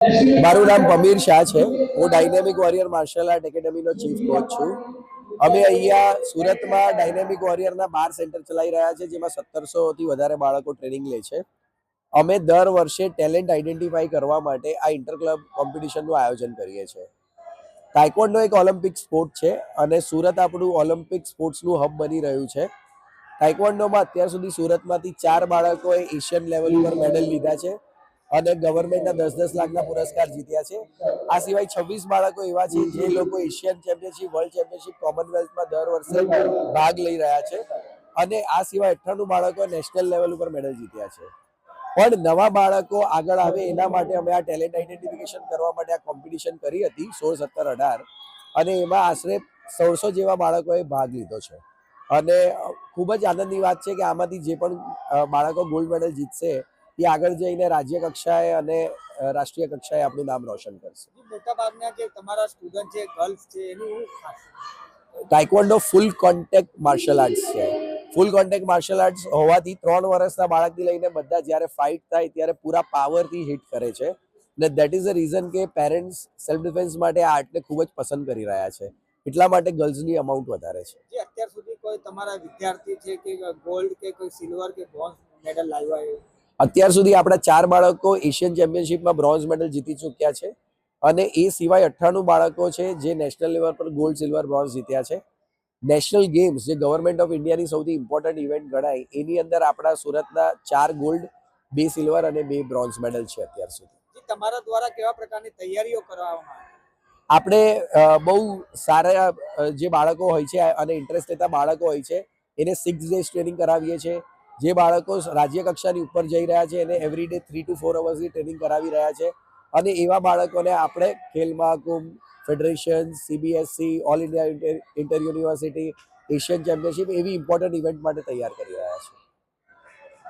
મારું નામ પમીર શાહ છે. હું ડાયનેમિક વોરિયર માર્શલ આર્ટ એકેડમીનો ચીફ કોચ છું. અમે અહીંયા સુરતમાં ડાયનેમિક વોરિયરના બાર સેન્ટર ચલાવી રહ્યા છે, જેમાં સત્તરસોથી વધારે બાળકો ટ્રેનિંગ લે છે. અમે દર વર્ષે ટેલેન્ટ આઈડેન્ટિફાઈ કરવા માટે આ ઇન્ટર ક્લબ કોમ્પિટિશનનું આયોજન કરીએ છીએ. તાઇકોન્ડો એક ઓલિમ્પિક સ્પોર્ટ છે અને સુરત આપણું ઓલિમ્પિક સ્પોર્ટ્સનું હબ બની રહ્યું છે. તાઇકોન્ડોમાં અત્યાર સુધી સુરતમાંથી ચાર બાળકોએ એશિયન લેવલ ઉપર મેડલ લીધા છે. અને ગવર્મેન્ટના દસ દસ લાખના પુરસ્કાર જીત્યા છે. આ સિવાય છવ્વીસ બાળકો એવા છે જે લોકો એશિયન ચેમ્પિયનશિપ વર્લ્ડ ચેમ્પિયનશિપ કોમનવેલ્થમાં દર વર્ષે ભાગ લઈ રહ્યા છે. અને આ સિવાય અઠ્ઠાણું બાળકો નેશનલ લેવલ ઉપર મેડલ જીત્યા છે. પણ નવા બાળકો આગળ આવે એના માટે અમે આ ટેલેન્ટ આઈડેન્ટિફિકેશન કરવા માટે આ કોમ્પિટિશન કરી હતી, સોળ, સત્તર, અઢાર. અને એમાં આશરે સોળસો જેવા બાળકોએ ભાગ લીધો છે. અને ખૂબ જ આનંદની વાત છે કે આમાંથી જે પણ બાળકો ગોલ્ડ મેડલ જીતશે એ આગળ જઈને રાજ્ય કક્ષાએ અને રાષ્ટ્રીય કક્ષાએ આપણું નામ રોશન કરશે. મોટા ભાગના જે તમારા સ્ટુડન્ટ છે ગર્લ્સ છે એનું શું ફૂલ કોન્ટેક્ટ માર્શલ આર્ટ્સ છે. ફૂલ કોન્ટેક્ટ માર્શલ આર્ટ્સ હોવાથી ત્રણ વર્ષના બાળકથી લઈને બધા જ્યારે ફાઇટ થાય ત્યારે પૂરા પાવરથી હિટ કરે છે. ને દેટ ઇઝ અ રીઝન કે પેરેન્ટ્સ સેલ્ફ ડિફેન્સ માટે આ આર્ટને ખૂબ જ પસંદ કરી રહ્યા છે. એટલા માટે ગર્લ્સની અમાઉન્ટ વધારે છે. જે અત્યાર સુધી કોઈ તમારા વિદ્યાર્થી છે કે ગોલ્ડ કે કોઈ સિલ્વર કે બ્રોન્ઝ મેડલ લાવ્યા અત્યાર સુધી આપણા ચાર બાળકો એશિયન ચેમ્પિયનશિપમાં બ્રોન્ઝ મેડલ જીતી ચૂક્યા છે અને એ સિવાય અઠ્ઠાણું બાળકો છે જે નેશનલ લેવલ પર ગોલ્ડ સિલ્વર બ્રોન્ઝ જીત્યા છે. નેશનલ ગેમ્સ જે ગવર્મેન્ટ ઓફ ઇન્ડિયાની સૌથી ઇમ્પોર્ટન્ટ ઇવેન્ટ ગણાય એની અંદર આપણા સુરતના ચાર ગોલ્ડ બે સિલ્વર અને બે બ્રોન્ઝ મેડલ છે અત્યાર સુધી. તમારા દ્વારા કેવા પ્રકારની તૈયારીઓ કરવામાં આપણે બહુ સારા જે બાળકો હોય છે અને ઇન્ટરેસ્ટ લેતા બાળકો હોય છે એને સિક્સ ડેઝ ટ્રેનિંગ કરાવીએ છીએ. જે બાળકો રાજ્ય કક્ષાની ઉપર જઈ રહ્યા છે એને એવરીડે થ્રી ટુ ફોર અવર્સની ટ્રેનિંગ કરાવી રહ્યા છે. અને એવા બાળકોને આપણે Khel Mahakumbh federation CBSE all India inter university Asian championship એવી ઇમ્પોર્ટન્ટ ઇવેન્ટ માટે તૈયાર કરી રહ્યા